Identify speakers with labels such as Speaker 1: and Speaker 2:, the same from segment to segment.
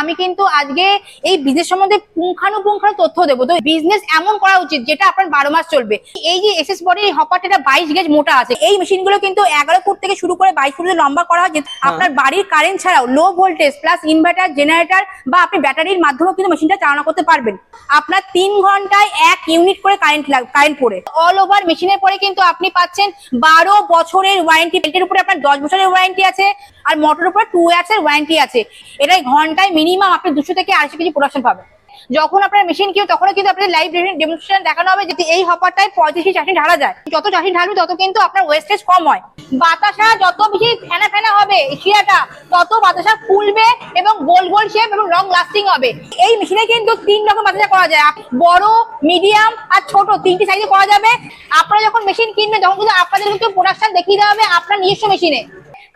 Speaker 1: আমি কিন্তু আজকে এই বিজনেস সম্বন্ধে পুঙ্খানুপুঙ্খানু তথ্য দেবো। তো বিজনেস এমন করা উচিত যেটা আপনার বারো মাস চলবে। এই যে এসএস বডির হপারটা বাইশ গেজ মোটা আছে এই মেশিনগুলো কিন্তু এগারো ফুট থেকে শুরু করে বাইশ ফুট লম্বা করা হয়। আপনার বাড়ির কারেন্ট ছাড়াও low voltage plus inverter generator বা আপনি ব্যাটারির মাধ্যমেও কিন্তু মেশিনটা চালনা করতে পারবেন। আপনার তিন ঘন্টায় এক ইউনিট করে কারেন্ট কারেন্ট পড়ে। অল ওভার মেশিনের পরে কিন্তু আপনি পাচ্ছেন বারো বছরের ওয়ারেন্টি পেন্টের উপরে আপনার দশ বছরের ওয়ারেন্টি আছে। আর মোটরের উপরে টু এর ওয়ারেন্টি আছে। এটাই ঘন্টায় মিনিমাম আপনি দুশো থেকে আড়াইশো কেজি প্রোডাকশন পাবেন। যখন আপনার মেশিন কিনবে তখন কিন্তু আপনাদের লাইভ ডেমনস্ট্রেশন দেখানো হবে যদি এই হপারটায় পঁয়ত্রিশ চাষি ঢালা যায়। যত চাষি ঢালবে, তত কিন্তু আপনার ওয়েস্টেজ কম হয়। বাতাসা যত বেশি ফেনা ফেনা হবে শিরাটা তত বাতাসা ফুলবে এবং গোল গোল শেপ এবং লং লাস্টিং হবে। এই মেশিনে কিন্তু তিন রকম বাতাসা করা যায়। বড় মিডিয়াম আর ছোট, তিনটি সাইজে করা যাবে। আপনারা যখন মেশিন কিনবেন, তখন কিন্তু আপনাদের কিন্তু প্রোডাকশন দেখিয়ে দেওয়া হবে আপনার নিজস্ব মেশিনে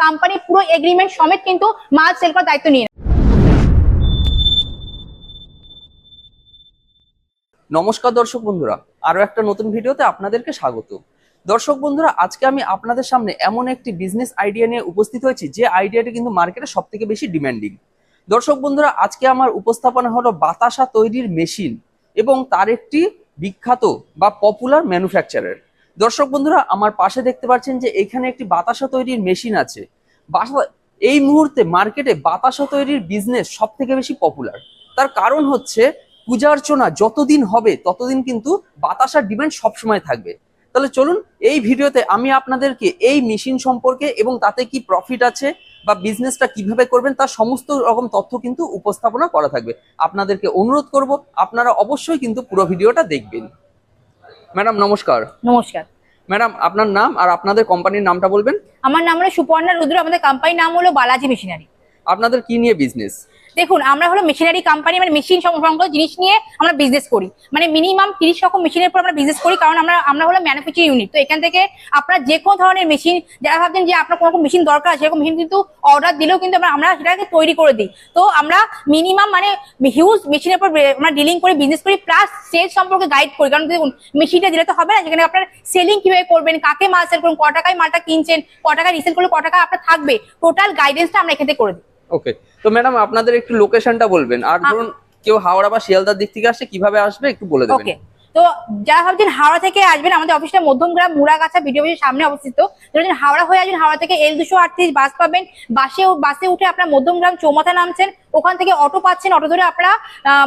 Speaker 1: কোম্পানি পুরো এগ্রিমেন্ট সমেত কিন্তু মাল সেল করার দায়িত্ব নিয়ে।
Speaker 2: নমস্কার দর্শক বন্ধুরা, আরও একটা নতুন ভিডিওতে আপনাদেরকে স্বাগত। দর্শক বন্ধুরা, আজকে আমি আপনাদের সামনে এমন একটি বিজনেস আইডিয়া নিয়ে উপস্থিত হয়েছি, যে আইডিয়াটি কিন্তু মার্কেটে সব থেকে বেশি ডিমান্ডিং দর্শক বন্ধুরা, আজকে আমার উপস্থাপনা হলো বাতাসা তৈরির মেশিন এবং তার একটি বিখ্যাত বা পপুলার ম্যানুফ্যাকচারার দর্শক বন্ধুরা, আমার পাশে দেখতে পাচ্ছেন যে এখানে একটি বাতাসা তৈরির মেশিন আছে। বাসা- এই মুহূর্তে মার্কেটে বাতাসা তৈরির বিজনেস সব থেকে বেশি পপুলার তার কারণ হচ্ছে পূজা অর্চনা যতদিন হবে, ততদিন কিন্তু বাতাসার ডিমান্ড সবসময় থাকবে। তাহলে চলুন এই ভিডিওতে আমি আপনাদেরকে এই মেশিন সম্পর্কে এবং তাতে কি প্রফিট আছে বা বিজনেসটা কীভাবে করবেন, তার সমস্ত রকম তথ্য কিন্তু উপস্থাপনা করা থাকবে। আপনাদেরকে অনুরোধ করব, আপনারা অবশ্যই কিন্তু পুরো ভিডিওটা দেখবেন। ম্যাডাম, নমস্কার।
Speaker 1: নমস্কার।
Speaker 2: ম্যাডাম আপনার নাম আর আপনাদের কোম্পানির নামটা বলবেন?
Speaker 1: আমার নাম হলো সুপর্ণা রুদ্র আমাদের কোম্পানির নাম হলো বালাজি মেশিনারি।
Speaker 2: আপনাদের কি নিয়ে বিজনেস
Speaker 1: দেখুন, আমরা হলো মেশিনারি কোম্পানি মানে মেশিন সংক্রান্ত জিনিস নিয়ে আমরা বিজনেস করি। মানে মিনিমাম তিরিশ রকম মেশিনের উপর আমরা বিজনেস করি, কারণ আমরা আমরা হলো ম্যানুফ্যাকচারিং ইউনিট তো এখান থেকে আপনার যে কোনো ধরনের মেশিন যারা ভাবছেন যে আপনার কোনো মেশিন দরকার সেরকম মেশিন কিন্তু অর্ডার দিলেও কিন্তু আমরা আমরা সেটাকে তৈরি করে দিই। তো আমরা মিনিমাম মানে হিউজ মেশিনের উপর আমরা ডিলিং করে বিজনেস করি প্লাস সেল সম্পর্কে গাইড করি। কারণ দেখুন মেশিনটা দিলে তো হবে না সেখানে আপনার সেলিং কীভাবে করবেন, কাকে মাল সেল করুন ক টাকায় মালটা কিনছেন, ক টাকায় রিসেল করলে ক টাকা আপনার থাকবে। টোটাল গাইডেন্সটা আমরা এখান থেকে করে দিই।
Speaker 2: ওকে তো ম্যাডাম আপনাদের একটু লোকেশনটা বলবেন। আর ধরুন কেউ হাওড়া বা শিয়ালদার দিক থেকে আসে কীভাবে আসবে একটু বলে দেবেন।
Speaker 1: ওকে তো যারা ভাবছেন হাওড়া থেকে আসবেন আমাদের অফিসটা মধ্যমগ্রাম মুড়াগাছা ভিডিও অফিসের সামনে অবস্থিত। যারা হাওড়া হয়ে আসবেন হাওড়া থেকে এল দুশো আটত্রিশ বাস পাবেন। বাসে বাসে উঠে আপনার মধ্যমগ্রাম চৌমাথা নামছেন। ওখান থেকে অটো পাচ্ছেন অটো ধরে আপনারা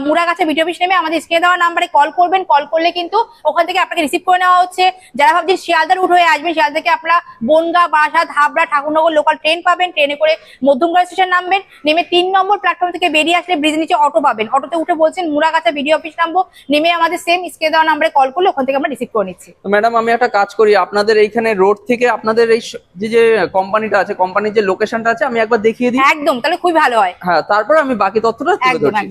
Speaker 1: মুড়াগাছা ভিডিও অফিস নেমে আমাদের স্ক্রিনে দেওয়া নাম্বারে কল করবেন। কল করলে কিন্তু ওখান থেকে আপনাকে রিসিভ করে নেওয়া হচ্ছে। যারা ভাবছেন শিয়ালদার রুট হয়ে আসবেন শিয়ালদা থেকে আপনারা বনগা বারাসাত হাবড়া ঠাকুরনগর লোকাল ট্রেন পাবেন। ট্রেনে করে মধ্যমগ্রাম স্টেশন নামবেন। নেমে তিন নম্বর প্ল্যাটফর্ম থেকে বেরিয়ে আসলে ব্রিজ নিচে অটো পাবেন। অটোতে উঠে বলছেন মুড়াগাছা ভিডিও অফিস নামবো। নেমে আমাদের সেম স্ক্রিনে দেওয়া নাম্বারে কল করলে ওখান থেকে আমরা রিসিভ করে নিচ্ছি।
Speaker 2: ম্যাডাম আমি একটা কাজ করি। আপনাদের এইখানে রোড থেকে আপনাদের এই যে যে কোম্পানিটা আছে কোম্পানির যে লোকেশনটা আছে আমি একবার দেখিয়ে দিই।
Speaker 1: একদম তাহলে খুবই ভালো হয়।
Speaker 2: হ্যাঁ তারপরে আমি বাকি তথ্যটা তুলে ধরছি।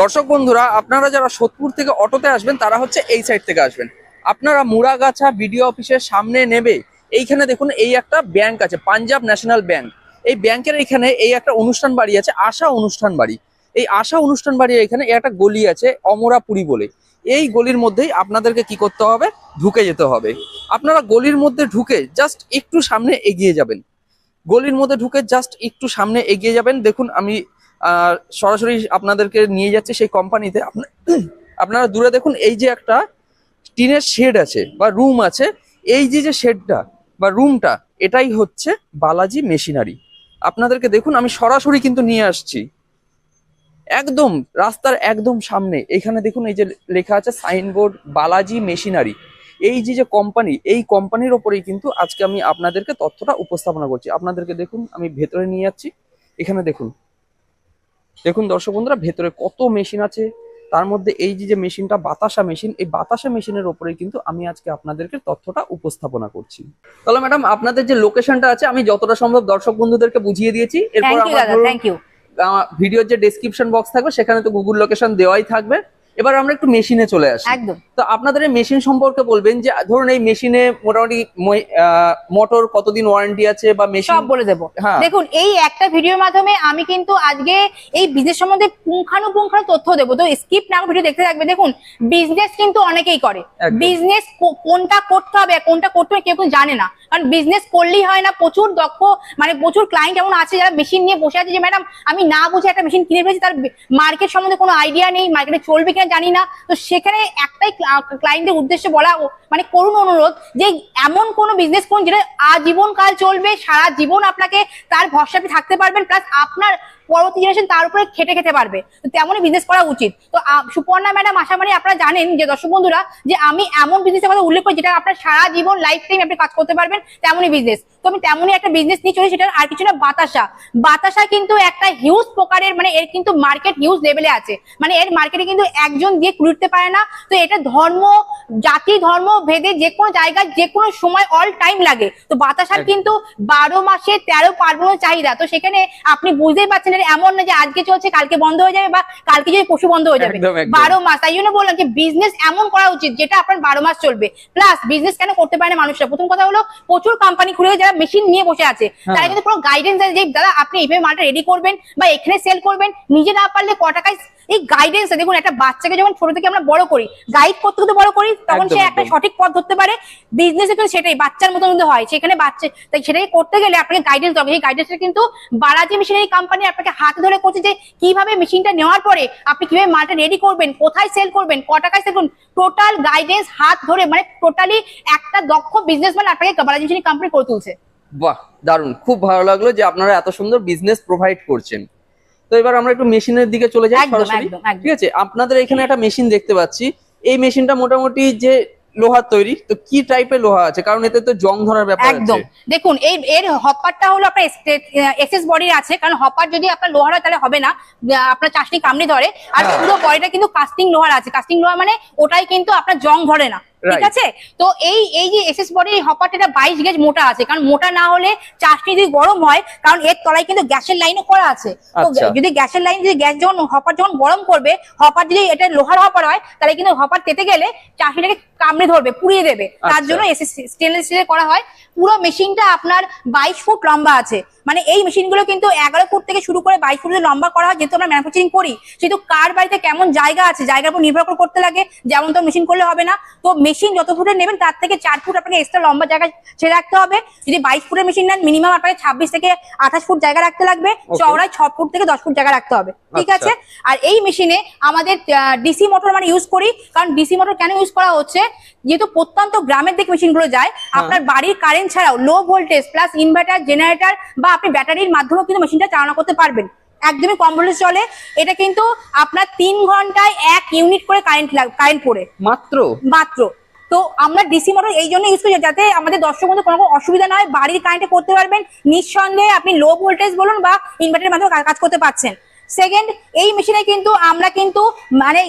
Speaker 2: দর্শক বন্ধুরা আপনারা যারা সোদপুর থেকে অটোতে আসবেন তারা হচ্ছে এই সাইড থেকে আসবেন। আপনারা মুড়াগাছা বিডিও অফিসের সামনে নেবে এইখানে দেখুন এই একটা ব্যাংক আছে পাঞ্জাব ন্যাশনাল ব্যাংক। এই ব্যাংকের এখানে এই একটা অনুষ্ঠান বাড়ি আছে আশা অনুষ্ঠান বাড়ি। এই আশা অনুষ্ঠান বাড়ির এখানে একটা গলি আছে অমরাপুরি বলে। এই গলির মধ্যেই আপনাদেরকে কি করতে হবে? ঢুকে যেতে হবে। আপনারা গলির মধ্যে ঢুকে জাস্ট একটু সামনে এগিয়ে যাবেন। গলির মধ্যে ঢুকে জাস্ট একটু সামনে এগিয়ে যাবেন। দেখুন আমি সরাসরি আপনাদেরকে নিয়ে যাচ্ছে সেই কোম্পানিতে আপনারা দূরে দেখুন, এই যে একটা টিনের শেড আছে বা রুম আছে, এই যে যে শেডটা বা রুমটা এটাই হচ্ছে বালাজি মেশিনারি আপনাদেরকে দেখুন, আমি সরাসরি কিন্তু নিয়ে আসছি। একদম, রাস্তার একদম সামনে, এখানে দেখুন এই যে লেখা আছে সাইনবোর্ড বালাজি মেশিনারি এই যে যে কোম্পানি এই কোম্পানির ওপরেই কিন্তু আজকে আমি আপনাদেরকে তথ্যটা উপস্থাপনা করছি। আপনাদেরকে দেখুন, আমি ভেতরে নিয়ে যাচ্ছি। এখানে দেখুন দেখুন দর্শক বন্ধুরা ভেতরে কত মেশিন আছে তার মধ্যে এই যে মেশিনটা বাতাসা মেশিন এই বাতাসা মেশিনের ওপরে কিন্তু আমি আজকে আপনাদেরকে তথ্যটা উপস্থাপনা করছি। তাহলে ম্যাডাম আপনাদের যে লোকেশনটা আছে আমি যতটা সম্ভব দর্শক বন্ধুদেরকে বুঝিয়ে দিয়েছি। এরপর
Speaker 1: থ্যাংক ইউ
Speaker 2: ভিডিওর যে ডেসক্রিপশন বক্স থাকবে সেখানে তো গুগল লোকেশন দেওয়াই থাকবে। এবার আমরা একটু মেশিনে চলে আসি।
Speaker 1: একদম।
Speaker 2: তো আপনাদের এই মেশিন সম্পর্কে বলবেন যে ধরুন এই মেশিনে মোটামুটি মোটর কতদিন ওয়ারেন্টি আছে বা মেশিন
Speaker 1: সব বলে দেবো।
Speaker 2: হ্যাঁ।
Speaker 1: দেখুন এই একটা ভিডিওর মাধ্যমে আমি কিন্তু আজকে এই বিজনেস সম্বন্ধে পুঙ্খানুপুঙ্খানু তথ্য দেবো। তো স্কিপ না ভিডিও দেখতে থাকবে। দেখুন বিজনেস কিন্তু অনেকেই করে। বিজনেস কোনটা করতে হবে কোনটা করতে হবে কেউ জানে না। কারণ বিজনেস করলেই হয় না প্রচুর দক্ষ মানে প্রচুর ক্লায়েন্ট এমন আছে যারা মেশিন নিয়ে বসে আছে যে ম্যাডাম আমি না বুঝে একটা মেশিন কিনে ফেলেছি তার মার্কেট সম্বন্ধে কোনো আইডিয়া নেই মার্কেটে চলবে কিনা জানি না। তো সেখানে একটাই ক্লায়েন্টের উদ্দেশ্যে বলা মানে করুন অনুরোধ যে এমন কোন বিজনেস করুন যেটা আজীবন কাল চলবে, সারা জীবন আপনাকে তার ভরসাতে থাকতে পারবেন প্লাস আপনার পরবর্তী জেনারেশন তার উপরে খেটে খেতে পারবে। তো তেমনই বিজনেস করা উচিত। তো সুপর্ণা ম্যাডাম আশা মানে আপনারা জানেন যে দর্শক বন্ধুরা যে আমি এমন বিজনেসের কথা উল্লেখ করি যেটা আপনার সারা জীবন লাইফ টাইম আপনি কাজ করতে পারবেন তেমনই বিজনেস তো আমি তেমনই একটা বিজনেস নিয়ে চলি সেটা আর কিছু না বাতাসা। বাতাসা কিন্তু একটা হিউজ প্রকারের মানে এর কিন্তু মার্কেট হিউজ লেভেলে আছে। মানে এর মার্কেটে কিন্তু একজন দিয়ে কুড়তে পারে না। তো এটা ধর্ম জাতি ধর্ম ভেদে যে কোনো জায়গায় যে কোনো সময় অল টাইম লাগে। তো বাতাসার কিন্তু বারো মাসে তেরো পার্বণ চাহিদা। তো সেখানে আপনি বুঝতেই পারছেন এটা এমন না যে আজকে চলছে কালকে বন্ধ হয়ে যাবে বা কালকে যদি পশু বন্ধ হয়ে যাবে। বারো মাস তাই জন্য বললাম যে বিজনেস এমন করা উচিত যেটা আপনার বারো মাস চলবে। প্লাস বিজনেস কেন করতে পারে না মানুষরা? প্রথম কথা হলো প্রচুর কোম্পানি খুলে যারা মেশিন নিয়ে বসে আছে।
Speaker 2: হ্যাঁ।
Speaker 1: তারা কিন্তু কোনো গাইডেন্স দেয় যে দাদা আপনি এইভাবে মালটা রেডি করবেন বা এখানে সেল করবেন। নিজে না পারলে ক টাকায় এই গাইডেন্স দেখুন একটা বাচ্চাকে যখন ছোট থেকে আমরা বড় করি গাইড করতে করতে বড় করি তখন সে একটা সঠিক পথ ধরতে পারে। বিজনেসে কিন্তু সেটাই বাচ্চার মতো কিন্তু হয় সেখানে বাচ্চা তাই সেটাই করতে গেলে আপনাকে গাইডেন্স দরকার। সেই গাইডেন্সটা কিন্তু বালাজি মেশিনারি কোম্পানি আপনাকে হাতে ধরে করছে যে কীভাবে মেশিনটা নেওয়ার পরে আপনি কীভাবে মালটা রেডি করবেন কোথায় সেল করবেন ক টাকায় সেল করবেন টোটাল গাইডেন্স হাত ধরে মানে টোটালি একটা দক্ষ বিজনেসম্যান আপনাকে বালাজি মেশিনারি কোম্পানি করে তুলছে।
Speaker 2: বাহ দারুণ। খুব ভালো লাগল যে আপনারা এত সুন্দর বিজনেস প্রোভাইড করছেন। তো এবার আমরা একটু মেশিনের দিকে চলে যাই সরাসরি। ঠিক আছে? আপনাদের এখানে একটা মেশিন দেখতে পাচ্ছি। এই মেশিনটা মোটামুটি যে লোহার তৈরি তো কি টাইপের লোহা আছে? কারণ এতে তো জং ধরার ব্যাপার
Speaker 1: একদম। দেখুন এই এর হপারটা হলো আপনার এক্সেস বডির আছে কারণ হপার যদি আপনার লোহার হয় তাহলে হবে না। আপনার চাষনি কামড়ে ধরে। আর
Speaker 2: হ্যাঁ।
Speaker 1: পুরো বডিটা কিন্তু কাস্টিং লোহার আছে। কাস্টিং লোহা মানে ওটাই কিন্তু আপনার জং ধরে না। ঠিক আছে? তো এই এই যে এসএস বডির হপারটা বাইশ গেজ মোটা আছে কারণ মোটা না হলে চাষনি যদি গরম হয় কারণ এর তলায় কিন্তু গ্যাসের লাইনও করা আছে। তো
Speaker 2: আচ্ছা।
Speaker 1: যদি গ্যাসের লাইন যদি গ্যাস যখন হপার যখন গরম করবে হপার যদি এটা লোহার হপার হয় তাহলে কিন্তু হপার তেতে গেলে চাষনিটাকে কামড়ে ধরবে পুড়িয়ে দেবে। তার
Speaker 2: আচ্ছা।
Speaker 1: জন্য স্টেনলেস স্টিলের করা হয়। পুরো মেশিনটা আপনার বাইশ ফুট লম্বা আছে। মানে এই মেশিনগুলো কিন্তু এগারো ফুট থেকে শুরু করে বাইশ ফুটের লম্বা করা হয় যেহেতু আমরা ম্যানুফ্যাকচারিং করি সেহেতু কার বাড়িতে কেমন জায়গা আছে জায়গার উপর নির্ভর করে করতে লাগে। যেমন তো মেশিন করলে হবে না। তো মেশিন যত ফুটের নেবেন তার থেকে চার ফুট আপনাকে এক্সট্রা লম্বা জায়গা ছেড়ে রাখতে হবে। যদি বাইশ ফুটের মেশিন নেন মিনিমাম আপনাকে ছাব্বিশ থেকে আঠাশ ফুট জায়গা রাখতে লাগবে। চওড়ায় ছ ফুট থেকে দশ ফুট জায়গা রাখতে হবে। ঠিক
Speaker 2: আচ্ছা।
Speaker 1: আছে? আর এই মেশিনে আমাদের ডিসি মোটর মানে ইউজ করি। কারণ ডিসি মোটর কেন ইউজ করা হচ্ছে? যেহেতু প্রত্যন্ত গ্রামের দিকে মেশিনগুলো যায় আপনার বাড়ির কারেন্ট ছাড়াও low voltage plus inverter generator বা আপনি ব্যাটারির মাধ্যমেও কিন্তু মেশিনটা চালনা করতে পারবেন। একদমই কম ভোল্টেজ চলে। এটা কিন্তু আপনার তিন ঘন্টায় এক ইউনিট করে কারেন্ট কারেন্ট পড়ে।
Speaker 2: মাত্র?
Speaker 1: মাত্র। তো আমরা ডিসি মোটর এই জন্য ইউজ করি যাতে আমাদের দর্শক বন্ধু কোনো অসুবিধা না হয় বাড়ির কারেন্টে করতে পারবেন। নিঃসন্দেহে আপনি লো ভোল্টেজ বলুন বা ইনভার্টারের মাধ্যমে কাজ করতে পারছেন। সেকেন্ড এই মেশিনে কিন্তু আমরা কিন্তু মানে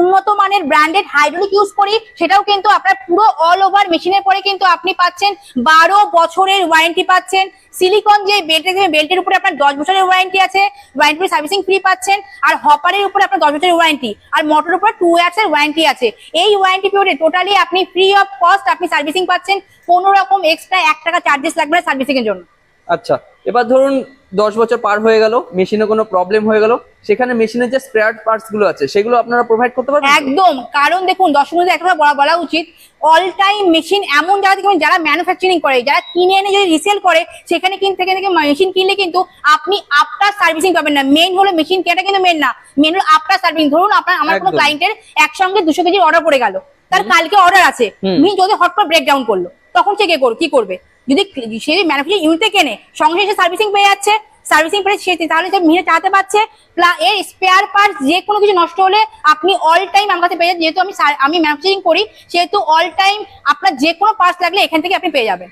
Speaker 1: উন্নত মানের ব্র্যান্ডেড হাইড্রোলিক ইউজ করি। সেটাও কিন্তু আপনার পুরো অল ওভার মেশিনের পরে কিন্তু আপনি পাচ্ছেন বারো বছরের ওয়ারেন্টি পাচ্ছেন। সিলিকন যে বেল্টের বেল্টের উপরে আপনার দশ বছরের ওয়ারেন্টি আছে ওয়ারেন্টি সার্ভিসিং ফ্রি পাচ্ছেন। আর হপারের উপরে আপনার দশ বছরের ওয়ারেন্টি আর মোটরের উপরে টু ইয়ার্স এর ওয়ারেন্টি আছে। এই ওয়ারেন্টি পিরিয়ডে টোটালি আপনি ফ্রি অফ কস্ট আপনি সার্ভিসিং পাচ্ছেন। কোনো রকম এক্সট্রা এক টাকা চার্জেস লাগবে না সার্ভিসিং এর জন্য।
Speaker 2: আচ্ছা এবার ধরুন দশ বছর পার হয়ে গেল মেশিনে কোনো প্রবলেম হয়ে গেল। সেখানে মেশিনের যে স্পেয়ার পার্টসগুলো আছে সেগুলো আপনারা প্রোভাইড করতে পারবেন?
Speaker 1: একদম। কারণ দেখুন দর্শক একটা বলা বলা উচিত অল টাইম মেশিন এমন জায়গা থেকে যারা ম্যানুফ্যাকচারিং করে যারা কিনে এনে যদি রিসেল করে সেখানে কিন্তু থেকে থেকে মেশিন কিনলে কিন্তু আপনি আফটার সার্ভিসিং পাবেন না। মেন হলো মেশিন কেটা কিন্তু মেন না। মেন হলো আফটার সার্ভিসিং ধরুন আপনার আমার কোনো। ক্লায়েন্টের একসঙ্গে দুশো কেজির অর্ডার পড়ে গেল। তার কালকে অর্ডার আছে। উনি যদি হট করে ব্রেকডাউন করল তখন সে কে করবে কি করবে? যদি সে ম্যানুফ্যাকচারিং ইউনিটে কেনে সঙ্গে সে সার্ভিসিং পেয়ে যাচ্ছে সার্ভিসিং পেয়ে সে তাহলে সে মিনে চালাতে পারছে এর স্পেয়ার পার্টস যে কোনো কিছু নষ্ট হলে আপনি অল টাইম আমার কাছে পেয়ে যাবেন যেহেতু আমি আমি ম্যানুফ্যাকচারিং করি সেহেতু অল টাইম আপনার যে কোনো পার্টস লাগলে এখান থেকে আপনি পেয়ে যাবেন।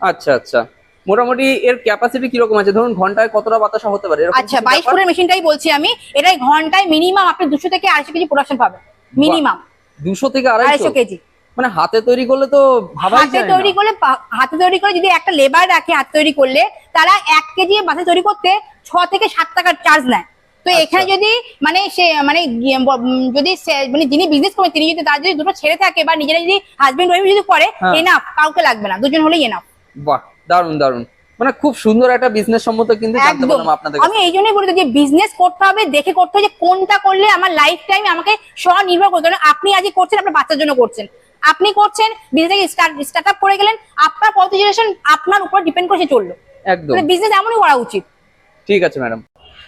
Speaker 2: আচ্ছা আচ্ছা। মোটামুটি এর ক্যাপাসিটি কীরকম আছে? ধরুন ঘন্টায় কতটা বাতাসা হতে পারে?
Speaker 1: আচ্ছা বাইশ? ফুটের মেশিনটাই বলছি আমি এটাই ঘন্টায় মিনিমাম আপনি দুশো থেকে আড়াইশো কেজি প্রোডাকশন পাবেন মিনিমাম
Speaker 2: দুশো থেকে আড়াইশো
Speaker 1: কেজি।
Speaker 2: মানে হাতে তৈরি করলে তো ভাবাই
Speaker 1: হাতে। তৈরি করলে হাতে তৈরি করে যদি একটা লেবার রাখে হাত তৈরি করলে তারা এক কেজি বাসে তৈরি করতে ছ থেকে সাত টাকার চার্জ নেয়। তো
Speaker 2: আচ্ছা।
Speaker 1: এখানে যদি মানে সে মানে যদি মানে যিনি বিজনেস করেন তিনি যদি তার যদি দুটো ছেলে থাকে বা নিজেরা যদি হাজবেন্ড ওয়াইফ যদি করে
Speaker 2: হ্যাঁ।
Speaker 1: এনাফ কাউকে লাগবে না দুজন হলেই এনাফ
Speaker 2: বাহ দারুণ দারুণ মানে খুব সুন্দর একটা বিজনেস সম্মত কিন্তু জানতে পারলাম আপনাদের
Speaker 1: আমি এই জন্যই বলি যে বিজনেস করতে হবে দেখে করতে হবে যে কোনটা করলে আমার লাইফ টাইম আমাকে স্বনির্ভর করতে হবে। আপনি আজই করছেন আপনার বাচ্চার জন্য করছেন। আপনি করছেন বিজনেস স্টার্ট আপ করে গেলেন আপনার কত জেনারেশন আপনার উপর ডিপেন্ড করে সে চলল।
Speaker 2: একদম।
Speaker 1: বিজনেস এমনই করা উচিত।
Speaker 2: ঠিক আছে ম্যাডাম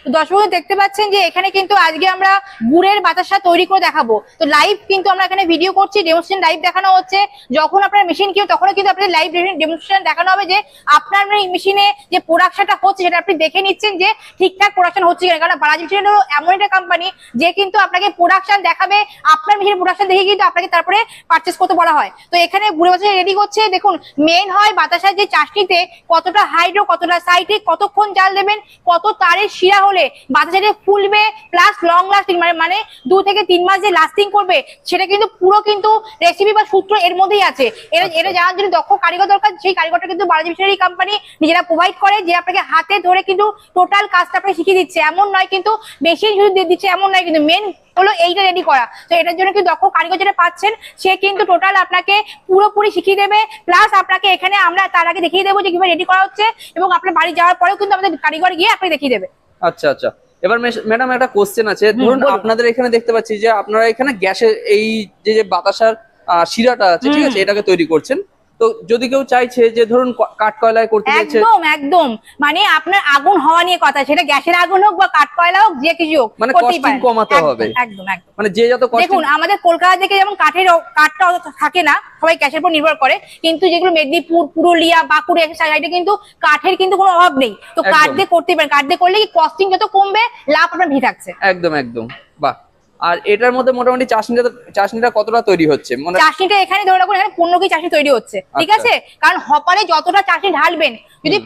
Speaker 1: দর্শক দেখতে পাচ্ছেন যে এখানে কিন্তু আজকে আমরা গুড়ের বাতাসা তৈরি করে দেখাবো। তো লাইভ কিন্তু আমরা এখানে ভিডিও করছি ডেমোস্ট্রেশন লাইভ দেখানো হচ্ছে। যখন আপনার মেশিন কিনে তখনও কিন্তু আপনাদের লাইভ ডেমোস্ট্রেশন দেখানো হবে যে আপনার মেশিনে যে প্রোডাকশনটা হচ্ছে, সেটা আপনি দেখে নিচ্ছেন যে ঠিকঠাক প্রোডাকশন হচ্ছে কিনা। কারণ বালাজি মেশিন হলো এমন একটা কোম্পানি যে কিন্তু আপনাকে প্রোডাকশন দেখাবে, আপনার মেশিনের প্রোডাকশন দেখে কিন্তু আপনাকে তারপরে পারচেস করতে বলা হয়। তো এখানে গুড়ে বাতাসা রেডি করছে। দেখুন মেন হয় বাতাসার যে চাষটিতে কতটা হাইড্রো কতটা সাইটে কতক্ষণ জাল দেবেন, কত তারের শিরা হলে বাতাসাটা ফুলবে প্লাস লং লাস্টিং মানে মানে দু থেকে তিন মাস যে লাস্টিং করবে সেটা কিন্তু পুরো কিন্তু রেসিপি বা সূত্র এর মধ্যেই আছে। এটা এটা জানার জন্য দক্ষ কারিগর দরকার সেই কারিগরটা কিন্তু বালাজি মিশনারি কোম্পানি নিজেরা প্রোভাইড করে যে আপনাকে হাতে ধরে কিন্তু টোটাল কাজটা আপনাকে শিখিয়ে দিচ্ছে। এমন নয় কিন্তু বেশি শুধু দিয়ে দিচ্ছে এমন নয় কিন্তু মেন হলো এইটা রেডি করা। তো এটার জন্য কিন্তু দক্ষ কারিগর যেটা পাচ্ছেন সে কিন্তু টোটাল আপনাকে পুরোপুরি শিখিয়ে দেবে। প্লাস আপনাকে এখানে আমরা তার আগে দেখিয়ে দেবো যে কীভাবে রেডি করা হচ্ছে এবং আপনার বাড়ি যাওয়ার পরেও কিন্তু আমাদের কারিগর গিয়ে আপনাকে দেখিয়ে দেবে।
Speaker 2: আচ্ছা আচ্ছা। এবার ম্যাডাম একটা কোশ্চেন আছে। ধরুন আপনাদের এখানে দেখতে পাচ্ছি যে আপনারা এখানে গ্যাসের এই যে যে বাতাসার আহ, শিরাটা আছে ঠিক আছে এটাকে তৈরি করছেন। তো যদি কেউ চাইছে যে ধরুন ক- কাঠ কয়লায় করতে চাইছে
Speaker 1: একদম একদম। মানে আপনার আগুন হওয়া নিয়ে কথা সেটা গ্যাসের আগুন হোক বা কাঠ কয়লা হোক যে কিছু হোক
Speaker 2: মানে
Speaker 1: পারেন।
Speaker 2: কমাতে হবে।
Speaker 1: একদম একদম।
Speaker 2: মানে যে যত কষ্ট
Speaker 1: দেখুন আমাদের কলকাতা থেকে যেমন কাঠের কাঠটা থাকে না সবাই গ্যাসের উপর নির্ভর করে কিন্তু যেগুলো মেদিনীপুর পুরুলিয়া বাঁকুড়া সাইডে কিন্তু কাঠের কিন্তু কোনো অভাব নেই। তো কাঠ দিয়ে করতে পারেন। কাঠ দিয়ে করলে কি কস্টিং যত কমবে লাভ আপনার ভি থাকছে।
Speaker 2: একদম একদম। বাহ! আর এটার মধ্যে মোটামুটি চাষনিটা চাষনিটা কতটা তৈরি হচ্ছে? মানে
Speaker 1: চাষনিটা এখানে ধরে রাখুন এখানে পনেরো কেজি তৈরি হচ্ছে ঠিক
Speaker 2: আচ্ছা।
Speaker 1: আছে? কারণ হপারে যতটা চাষনি ঢালবেন যদি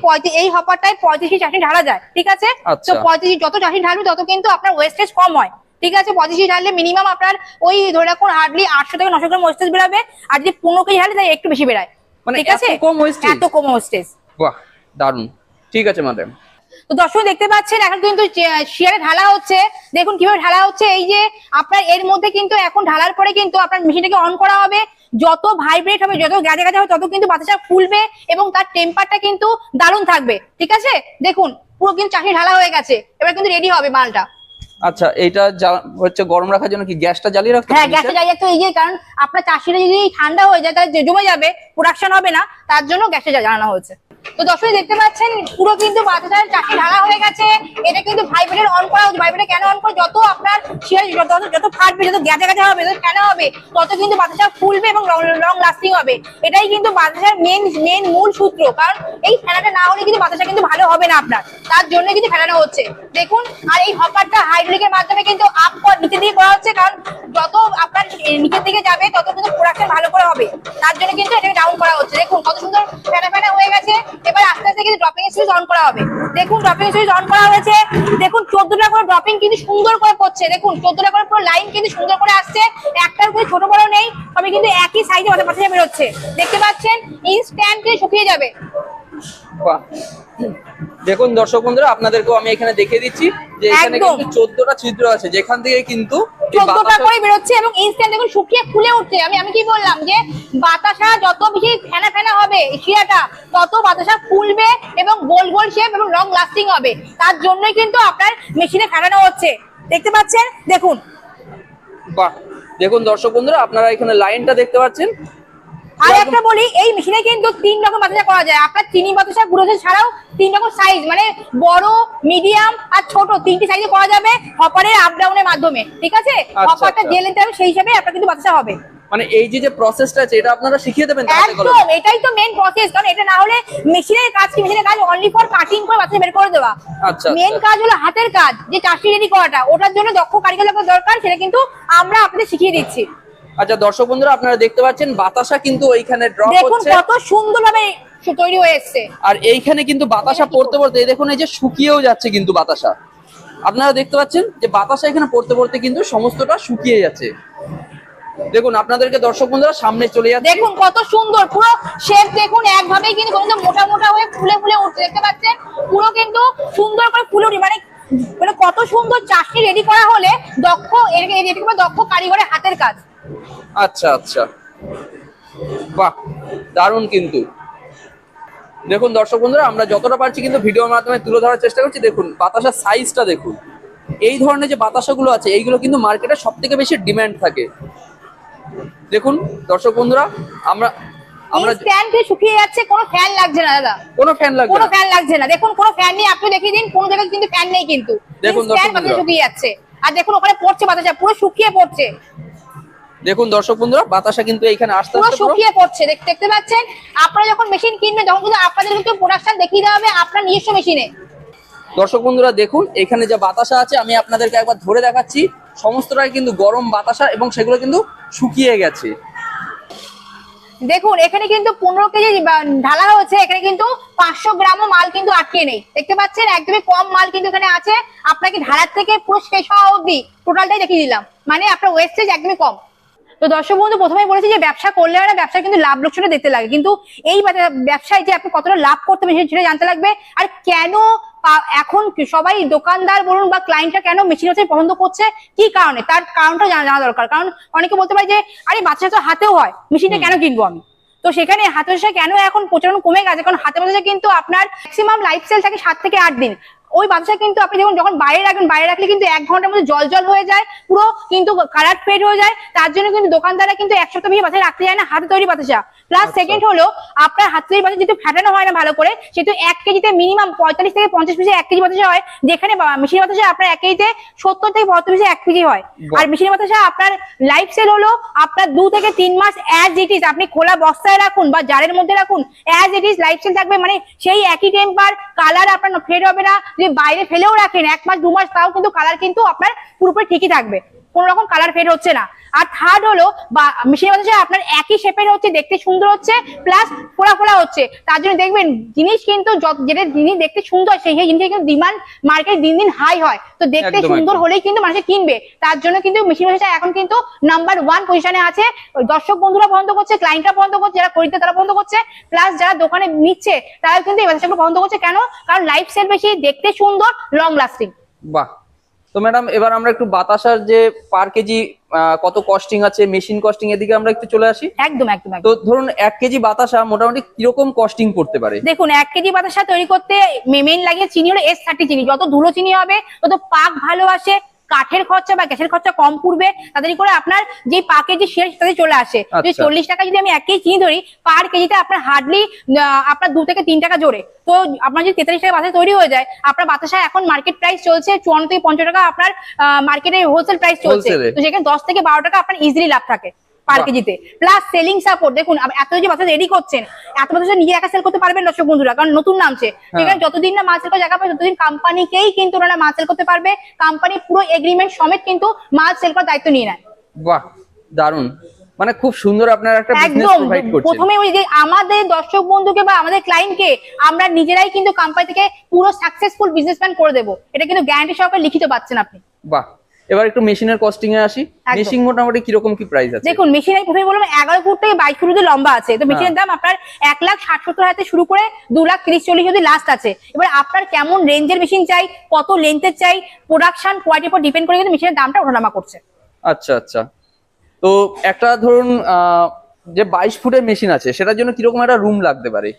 Speaker 1: এই হপারটায় পঁয়ত্রিশ চাষনি ঢালা যায় ঠিক আছে?
Speaker 2: আচ্ছা।
Speaker 1: তো পঁয়ত্রিশ যত চাষনি ঢালবে তত কিন্তু আপনার ওয়েস্টেজ কম হয় ঠিক আছে? পঁয়ত্রিশ কেজি ঢাললে মিনিমাম আপনার ওই ধরে রাখুন হার্ডলি আটশো থেকে নশো গ্রাম ওয়েস্টেজ বেরাবে আর যদি পনেরো কেজি ঢালে তাই একটু বেশি বেড়ায়
Speaker 2: মানে
Speaker 1: ঠিক আছে?
Speaker 2: কম wastage?
Speaker 1: এত কম ওয়েস্টেজ
Speaker 2: বাহ দারুণ ঠিক আছে ম্যাডাম
Speaker 1: তো দর্শক দেখতে পাচ্ছেন এখন কিন্তু শিয়ারে ঢালা হচ্ছে। দেখুন কীভাবে ঢালা হচ্ছে। এই যে আপনার এর মধ্যে কিন্তু এখন ঢালার পরে কিন্তু আপনার মেশিনটাকে অন করা হবে। যত ভাইব্রেট হবে যত গাজা গাজা হবে তত কিন্তু বাতাসা ফুলবে এবং তার টেম্পারটা কিন্তু দারুণ থাকবে। ঠিক আছে? দেখুন পুরো কিন্তু চাষি ঢালা হয়ে গেছে। এবার কিন্তু রেডি হবে মালটা।
Speaker 2: আচ্ছা এটা হচ্ছে গরম রাখার জন্য কি গ্যাসটা জ্বালিয়ে রাখতে
Speaker 1: হ্যাঁ
Speaker 2: হবে
Speaker 1: গ্যাসে
Speaker 2: নিচে?
Speaker 1: যাই এই যে কারণ আপনার চাষিরা যদি ঠান্ডা হয়ে যায় তাহলে জমে যাবে প্রোডাকশন হবে না। তার জন্য গ্যাসে জানানো হয়েছে। তো দর্শক দেখতে পাচ্ছেন, পুরো কিন্তু বাতাসার চাষি ঢালা হয়ে গেছে। এটা কিন্তু ভাইব্রেটার অন করা হচ্ছে। ভাইব্রেটার কেন অন করে? যত আপনার শিয়ার যত যত ফাটবে, যত গ্যাজা গ্যাজা হবে, যত কেন হবে, তত কিন্তু বাতাসা ফুলবে এবং লং লাস্টিং হবে। এটাই কিন্তু বাতাসার মেন মেন মূল সূত্র। কারণ এই ফেনাটা না হলে কিন্তু বাতাসা কিন্তু ভালো হবে না আপনার। তার জন্য কিন্তু ফেলানো হচ্ছে। দেখুন, আর এই হপারটা হাইড্রোলিকের মাধ্যমে কিন্তু আপ নিচে দিয়ে করা হচ্ছে। কারণ যত আপনার নিচের দিকে যাবে, তত কিন্তু প্রোডাকশন ভালো করে হবে। তার জন্য কিন্তু এটাকে ডাউন করা হচ্ছে। দেখুন, কত সুন্দর ফেনা ফেনা হয়ে গেছে। এবার আস্তে আস্তে কিন্তু ড্রপিং সুইচ অন করা হবে। দেখুন ড্রপিং সুইচ অন করা হয়েছে। দেখুন, চোদ্দটা করে ড্রপিং কিন্তু সুন্দর করে পড়ছে দেখুন, চোদ্দটা করে পুরো লাইন কিন্তু সুন্দর করে আসছে। একটার করে ছোট বড় নেই, তবে কিন্তু একই সাইজে মাথা পাশে বেরোচ্ছে। দেখতে পাচ্ছেন ইনস্ট্যান্ট শুকিয়ে যাবে।
Speaker 2: দেখুন দর্শক বন্ধুরা আপনাদেরকেও আমি এখানে দেখিয়ে দিচ্ছি যে এখানে। কিন্তু চোদ্দটা ছিদ্র আছে যেখান থেকে কিন্তু
Speaker 1: চোদ্দটা করে বেরোচ্ছে এবং ইনস্ট্যান্ট দেখুন শুকিয়ে ফুলে উঠছে। আমি আমি কি বললাম যে বাতাসা যত বেশি ফেনা ফেনা হবে এই শিরাটা তত বাতাসা ফুলবে এবং গোল গোল শেপ এবং লং লাস্টিং হবে। তার জন্যই কিন্তু আপনার মেশিনে ফেলানো হচ্ছে। দেখতে পাচ্ছেন? দেখুন।
Speaker 2: বাহ। দেখুন দর্শক বন্ধুরা আপনারা এখানে লাইনটা দেখতে পাচ্ছেন।
Speaker 1: আর একটা বলি এই মেশিনে কিন্তু তিন রকম বাতাসা করা যায়। আপনার চিনি বাতাসা গুঁড়ো ছাড়াও তিন রকম সাইজ মানে বড় মিডিয়াম আর ছোট তিনটি সাইজে করা যাবে হপারের আপ ডাউনের মাধ্যমে। ঠিক আছে?
Speaker 2: আচ্ছা,
Speaker 1: হপারটা
Speaker 2: আচ্ছা।
Speaker 1: যে লেন্থ হবে সেই হিসাবে আপনার কিন্তু বাতাসা হবে।
Speaker 2: মানে এই যে যে প্রসেসটা আছে এটা আপনারা শিখিয়ে দেবেন তাহলে
Speaker 1: একদম এটাই তো প্রসেস কারণ এটা না হলে মেশিনের কাজ কি? মেশিনের কাজ অনলি ফর কাটিং করে বাচ্চা বের করে দেওয়া।
Speaker 2: আচ্ছা,
Speaker 1: মেন
Speaker 2: আচ্ছা।
Speaker 1: কাজ হলো হাতের কাজ যে রেডি করাটা। ওটার জন্য দক্ষ কারিগর দরকার সেটা কিন্তু আমরা আপনাদের শিখিয়ে দিচ্ছি।
Speaker 2: আচ্ছা দর্শক বন্ধুরা আপনারা দেখতে পাচ্ছেন বাতাসা কিন্তু ওইখানে ড্রপ
Speaker 1: দেখুন
Speaker 2: হচ্ছে
Speaker 1: কত সুন্দরভাবে তৈরি হয়ে এসছে
Speaker 2: আর এইখানে কিন্তু বাতাসা পড়তে পড়তে এই দেখুন এই যে শুকিয়েও যাচ্ছে কিন্তু বাতাসা আপনারা দেখতে পাচ্ছেন যে বাতাসা এখানে পড়তে পড়তে কিন্তু সমস্তটা শুকিয়ে যাচ্ছে দেখুন আপনাদেরকে দর্শক বন্ধুরা সামনে চলে যাচ্ছে
Speaker 1: দেখুন কত সুন্দর পুরো শেপ দেখুন একভাবেই কিন্তু কিন্তু মোটা মোটা হয়ে ফুলে ফুলে উঠছে দেখতে পাচ্ছেন পুরো কিন্তু সুন্দর করে ফুলে উঠে মানে মানে কত সুন্দর চাটনি রেডি করা হলে দক্ষ এর- এটাকে দক্ষ কারিগরের হাতের কাজ
Speaker 2: আচ্ছা আচ্ছা। বাহ দারুণ কিন্তু। দেখুন দর্শক বন্ধুরা আমরা যতটা পারছি কিন্তু ভিডিওর মাধ্যমে তুলে ধরার চেষ্টা করছি। দেখুন বাতাসার সাইজটা দেখুন। এই ধরনের যে বাতাসাগুলো আছে এইগুলো কিন্তু মার্কেটে সব থেকে বেশি ডিমান্ড থাকে। দেখুন দর্শক বন্ধুরা আমরা
Speaker 1: শুকিয়ে যাচ্ছে কোনো ফ্যান লাগছে না দাদা।
Speaker 2: কোনো ফ্যান
Speaker 1: কোনো ফ্যান লাগছে না। দেখুন কোনো ফ্যান নেই আপনি দেখিয়ে দিন কোনো জায়গায় কিন্তু ফ্যান নেই কিন্তু।
Speaker 2: দেখুন।
Speaker 1: শুকিয়ে যাচ্ছে। আর দেখুন ওখানে পড়ছে বাতাসা পুরো শুকিয়ে পড়ছে।
Speaker 2: দেখুন দর্শক বন্ধুরা বাতাসা কিন্তু এইখানে আসতে
Speaker 1: পুরো শুকিয়ে পড়ছে দেখতে দেখতে পাচ্ছেন? আপনারা যখন মেশিন কিনবেন তখন কিন্তু আপনাদের কিন্তু প্রোডাকশন দেখিয়ে দেওয়া হবে আপনার নিজস্ব মেশিনে
Speaker 2: দর্শক বন্ধুরা দেখুন এখানে যে বাতাসা আছে আমি আপনাদেরকে একবার ধরে দেখাচ্ছি। সমস্তটাই কিন্তু গরম বাতাসা এবং সেগুলো কিন্তু শুকিয়ে গেছে।
Speaker 1: দেখুন এখানে কিন্তু পনেরো কেজি ঢালা হয়েছে এখানে কিন্তু পাঁচশো গ্রামও মাল কিন্তু আটকে নেই। দেখতে পাচ্ছেন? একদমই কম মাল কিন্তু এখানে আছে। আপনাকে ঢালার থেকে পুরো শেষ হওয়া অবধি টোটালটাই দেখিয়ে দিলাম। মানে আপনার ওয়েস্টেজ একদমই কম। তো দর্শক বন্ধু প্রথমেই বলেছি যে ব্যবসা করলে না ব্যবসা কিন্তু লাভ লোকসানটা দেখতে লাগে। কিন্তু এই ব্যবসায় যে আপনি কতটা লাভ করতে পারবেন সেটা জানতে লাগবে। আর কেন এখন সবাই দোকানদার বলুন বা ক্লায়েন্টরা কেন মেশিন হচ্ছে পছন্দ করছে? কি কারণে? তার কারণটা জানা জানা দরকার। কারণ অনেকে বলতে পারে যে আরে বাচ্চা তো হাতেও হয় মেশিনটা কেন কিনবো আমি? তো সেখানে হাতে কেন এখন প্রচলন কমে গেছে? কারণ হাতে বাতাসা কিন্তু আপনার ম্যাক্সিমাম লাইফ সেল থাকে সাত থেকে আট দিন। ওই বাচ্চা কিন্তু আপনি যখন যখন বাইরে রাখবেন, বাইরে রাখলে কিন্তু এক ঘণ্টার মধ্যে জল জল হয়ে যায়, পুরো কিন্তু কালার ফেড হয়ে যায়। তার জন্য কিন্তু দোকানদাররা কিন্তু এক সপ্তাহ বাতাসা রাখতে যায় না, হাতে তৈরি বাতাসা প্লাস
Speaker 2: আচ্ছা।
Speaker 1: সেকেন্ড হলো আপনার হাতে তৈরি বাতাসা যেহেতু ফেটানো হয় না ভালো করে সেহেতু এক কেজিতে মিনিমাম পঁয়তাল্লিশ থেকে পঞ্চাশ পিসে এক কেজি বাতাসা হয় যেখানে মেশিন বাতাসা আপনার এক কেজিতে সত্তর থেকে পঁয়ত্রিশ পিসে এক কেজি হয়। আর মেশিন বাতাসা আপনার লাইফ সেল হলো আপনার দু থেকে তিন মাস অ্যাজ ইট ইজ আপনি খোলা বস্তায় রাখুন বা জারের মধ্যে রাখুন অ্যাজ ইট ইজ লাইফ সেল থাকবে। মানে সেই একই টেম্পার কালার আপনার ফেড হবে না। যদি বাইরে ফেলেও রাখেন এক মাস দু মাস তাও কিন্তু কালার কিন্তু আপনার পুরোপুরি ঠিকই থাকবে। কোনো রকম কালার ফেড হচ্ছে না। আর থার্ড হলো বা মেশিন বাতাসা আপনার একই শেপের হচ্ছে দেখতে সুন্দর হচ্ছে প্লাস ফোড়া ফোড়া হচ্ছে। তার জন্য দেখবেন জিনিস কিন্তু যেটা জিনিস দেখতে সুন্দর সেই সেই জিনিসের কিন্তু ডিমান্ড মার্কেট দিন দিন হাই হয়। তো দেখতে সুন্দর হলেই কিন্তু মানুষে কিনবে। তার জন্য কিন্তু মেশিন বাতাসা এখন কিন্তু নাম্বার ওয়ান পজিশনে আছে। দর্শক বন্ধুরা বন্ধ করছে ক্লায়েন্টরা বন্ধ করছে যারা খরিদ্দার তারা বন্ধ করছে। প্লাস যারা দোকানে নিচ্ছে তারা কিন্তু এই বাতাসাগুলো বন্ধ করছে। কেন? কারণ লাইফ সেল বেশি দেখতে সুন্দর লং লাস্টিং
Speaker 2: বাহ! তো ম্যাডাম এবার আমরা একটু বাতাসার যে পার কেজি কত কস্টিং আছে মেশিন কস্টিং এদিকে আমরা একটু চলে আসি।
Speaker 1: একদম একদম
Speaker 2: তো ধরুন এক কেজি বাতাসা মোটামুটি কীরকম কস্টিং করতে পারে?
Speaker 1: দেখুন এক কেজি বাতাসা তৈরি করতে মেমেন লাগে চিনি হলো এস থার্টি চিনি। যত ধুলো চিনি হবে তত পাক ভালো আসে কাঠের খরচা বা গ্যাসের খরচা কম পড়বে তাদের করে আপনার যে পাকে যে শেষ তাদের চলে আসে। যদি
Speaker 2: আচ্ছা।
Speaker 1: চল্লিশ টাকা যদি আমি এক কেজি চিনি ধরি পার কেজিতে আপনার হার্ডলি আপনার দু থেকে তিন টাকা জোরে। তো আপনার যদি তেতাল্লিশ টাকা বাতাসা তৈরি হয়ে যায় আপনার বাতাসা এখন মার্কেট প্রাইস চলছে চুয়ান্ন থেকে পঞ্চাশ টাকা আপনার মার্কেটে হোলসেল প্রাইস চলছে। তো সেখানে দশ থেকে বারো টাকা আপনার ইজিলি লাভ থাকে। পার কেজিতে। প্লাস সেলিং সাপোর্ট দেখুন এত যে বাচ্চা রেডি করছেন এত বাচ্চা নিজে একা সেল করতে পারবেন দর্শক বন্ধুরা কারণ নতুন নামছে। সেখানে যতদিন না মাল সেল করার জায়গা পাবে ততদিন কোম্পানিকেই কিন্তু ওনারা মাল সেল করতে পারবে। কোম্পানি পুরো এগ্রিমেন্ট সমেত কিন্তু মাল সেল করার দায়িত্ব নিয়ে নেয়।
Speaker 2: বাহ দারুণ। মানে খুব সুন্দর আপনারা একটা বিজনেস
Speaker 1: একদম।
Speaker 2: প্রোভাইড করছেন।
Speaker 1: প্রথমে ওই যে আমাদের দর্শক বন্ধুকে বা আমাদের ক্লায়েন্টকে আমরা নিজেরাই কিন্তু কোম্পানি থেকে পুরো সাকসেসফুল বিজনেসম্যান করে দেবো। এটা কিন্তু গ্যারান্টি সহকারে লিখিত পাচ্ছেন আপনি।
Speaker 2: বাহ এবার একটু মেশিনের কস্টিং এ আসি। মেশিন মোটামুটি কীরকম কি প্রাইস আছে?
Speaker 1: দেখুন মেশিন আমি প্রথমে বললাম এগারো ফুট থেকে বাইশ ফুট লম্বা আছে। তো মেশিনের দাম আপনার এক লাখ ষাট সত্তর থেকে শুরু করে দু লাখ তিরিশ চল্লিশ অব্দি লাস্ট আছে। এবার আপনার কেমন রেঞ্জের মেশিন চাই কত লেন্থের চাই প্রোডাকশন কোয়ালিটির উপর ডিপেন্ড করে কিন্তু মেশিনের দামটা ওঠানামা করছে।
Speaker 2: আচ্ছা আচ্ছা। তো একটা ধরুন আহ, যে বাইশ ফুটের মেশিন আছে সেটার জন্য কীরকম একটা রুম লাগতে পারে?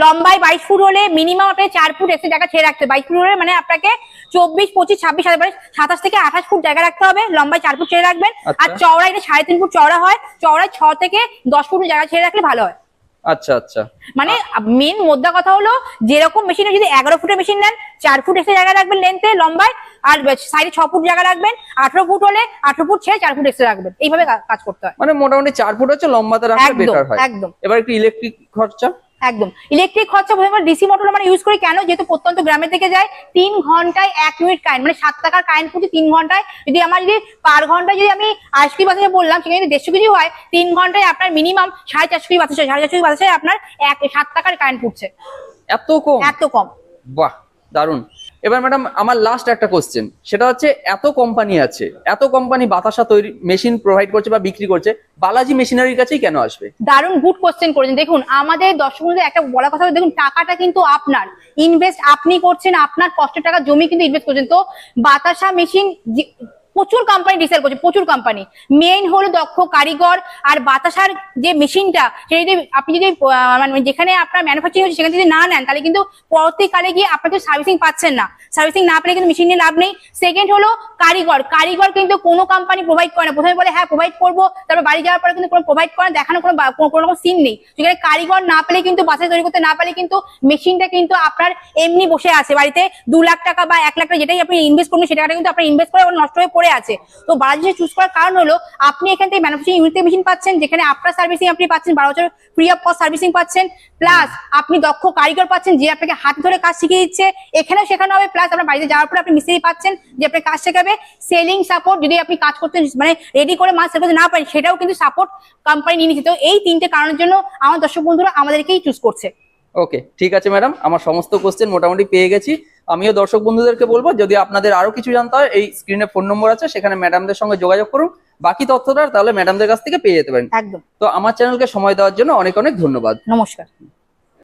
Speaker 1: লম্বায় বাইশ ফুট হলে মিনিমাম আপনাকে চার ফুট এসে জায়গা ছেড়ে রাখতে বাইশ ফুট হলে মানে আপনাকে চব্বিশ পঁচিশ ছাব্বিশ হাজার সাতাশ থেকে আঠাশ ফুট জায়গা রাখতে হবে। লম্বায় চার ফুট ছেড়ে রাখবেন। আর
Speaker 2: আচ্ছা।
Speaker 1: চওড়ায় এটা সাড়ে তিন ফুট চওড়া হয় চওড়ায় ছ থেকে দশ ফুট জায়গা ছেড়ে রাখলে ভালো হয়।
Speaker 2: আচ্ছা আচ্ছা।
Speaker 1: মানে মেন মোদ্দা কথা হলো যেরকম মেশিনে যদি এগারো ফুটের মেশিন নেন চার ফুট এসে জায়গা রাখবেন লেন্থে লম্বায় আর সাইডে ছ ফুট জায়গা রাখবেন আঠারো ফুট হলে আঠারো ফুট ছেড়ে চার ফুট এসে রাখবেন। এইভাবে কাজ করতে হয়।
Speaker 2: মানে মোটামুটি চার ফুট হচ্ছে লম্বাতে রাখলে
Speaker 1: একদম
Speaker 2: বেটার হয়।
Speaker 1: একদম।
Speaker 2: এবার একটু ইলেকট্রিক খরচা?
Speaker 1: একদম। ইলেকট্রিক খরচা প্রথমে ডিসি মোটর আমরা ইউজ করি কেন? যেহেতু প্রত্যন্ত গ্রামের থেকে যায় তিন ঘন্টায় এক মিনিট কারেন্ট মানে সাত টাকার কারেন্ট প্রতি তিন ঘন্টায়। যদি আমার যদি পার ঘন্টায় যদি আমি আইসক্রিম বাতাসে বললাম সেখানে যদি দেড়শো কেজি হয় তিন ঘন্টায় আপনার মিনিমাম সাড়ে চারশো কেজি বাতাসে সাড়ে চারশো কেজি বাতাসে আপনার এক সাত টাকার কারেন্ট পড়ছে
Speaker 2: এত কম?
Speaker 1: এত কম।
Speaker 2: বাহ দারুণ এবার ম্যাডাম আমার লাস্ট একটা কোশ্চেন সেটা হচ্ছে, এত কোম্পানি আছে, এত কোম্পানি বাতাসা তৈরি মেশিন প্রোভাইড করছে বা বিক্রি করছে, বালাজি মেশিনারির কাছেই কেন আসবে?
Speaker 1: দারুণ গুড কোশ্চেন করেছেন। দেখুন, আমাদের দর্শক একটা বলা কথা, দেখুন, টাকাটা কিন্তু আপনার। ইনভেস্ট আপনি করছেন, আপনার কষ্টের টাকা জমি কিন্তু ইনভেস্ট করছেন। তো বাতাসা মেশিন প্রচুর কোম্পানি ডিসেল করছে প্রচুর কোম্পানি মেইন হলো দক্ষ কারিগর আর বাতাসার যে মেশিনটা সেটা যদি আপনি যদি মানে যেখানে আপনার ম্যানুফ্যাকচারিং হচ্ছে সেখানে যদি না নেন তাহলে কিন্তু পরবর্তীকালে গিয়ে আপনাকে সার্ভিসিং পাচ্ছেন না। সার্ভিসিং না পেলে কিন্তু মেশিন নিয়ে লাভ নেই। সেকেন্ড হলো কারিগর। কারিগর কিন্তু কোনো কোম্পানি প্রোভাইড করে না। প্রথমে বলে হ্যাঁ প্রোভাইড করব। তারপর বাড়ি যাওয়ার পরে কিন্তু কোনো প্রোভাইড করে না, দেখানো কোনো কোনো রকম সিন নেই। সেখানে কারিগর না পেলে কিন্তু বাসায় তৈরি করতে না পারলে কিন্তু মেশিনটা কিন্তু আপনার এমনি বসে আছে। বাড়িতে দু লাখ টাকা বা এক লাখ টাকা যেটাই আপনি ইনভেস্ট করবেন সেটা কিন্তু আপনার ইনভেস্ট করে নষ্ট হয়ে আছে। তো বালাজি চুজ করার কারণ হলো, আপনি এখান থেকে ম্যানুফ্যাকচারিং ইউনিট মেশিন পাচ্ছেন, যেখানে আপনার সার্ভিসিং আপনি পাচ্ছেন, বারো বছর ফ্রি অফ কস্ট সার্ভিসিং পাচ্ছেন প্লাস আপনি দক্ষ কারিগর পাচ্ছেন যে আপনাকে হাত ধরে কাজ শিখিয়ে দিচ্ছে, এখানেও শেখানো হবে প্লাস আপনার বাড়িতে যাওয়ার পরে আপনি মিস্ত্রি পাচ্ছেন যে আপনার কাজ শেখাবে। সেলিং সাপোর্ট যদি আপনি কাজ করতে মানে রেডি করে মাছ করতে না পারেন, সেটাও কিন্তু সাপোর্ট কোম্পানি নিয়ে নিচ্ছে। তো এই তিনটে কারণের জন্য আমার দর্শক বন্ধুরা আমাদেরকেই চুজ করছে।
Speaker 2: ওকে ঠিক আছে ম্যাডাম আমার সমস্ত কোশ্চেন মোটামুটি পেয়ে গেছি। আমিও দর্শক বন্ধুদেরকে বলব যদি আপনাদের আরও কিছু জানতে হয় এই স্ক্রিনে ফোন নম্বর আছে সেখানে ম্যাডামদের সঙ্গে যোগাযোগ করুন। বাকি তথ্যটা তাহলে ম্যাডামদের কাছ থেকে পেয়ে যেতে পারেন।
Speaker 1: একদম।
Speaker 2: তো আমার চ্যানেলকে সময় দেওয়ার জন্য অনেক অনেক ধন্যবাদ।
Speaker 1: নমস্কার।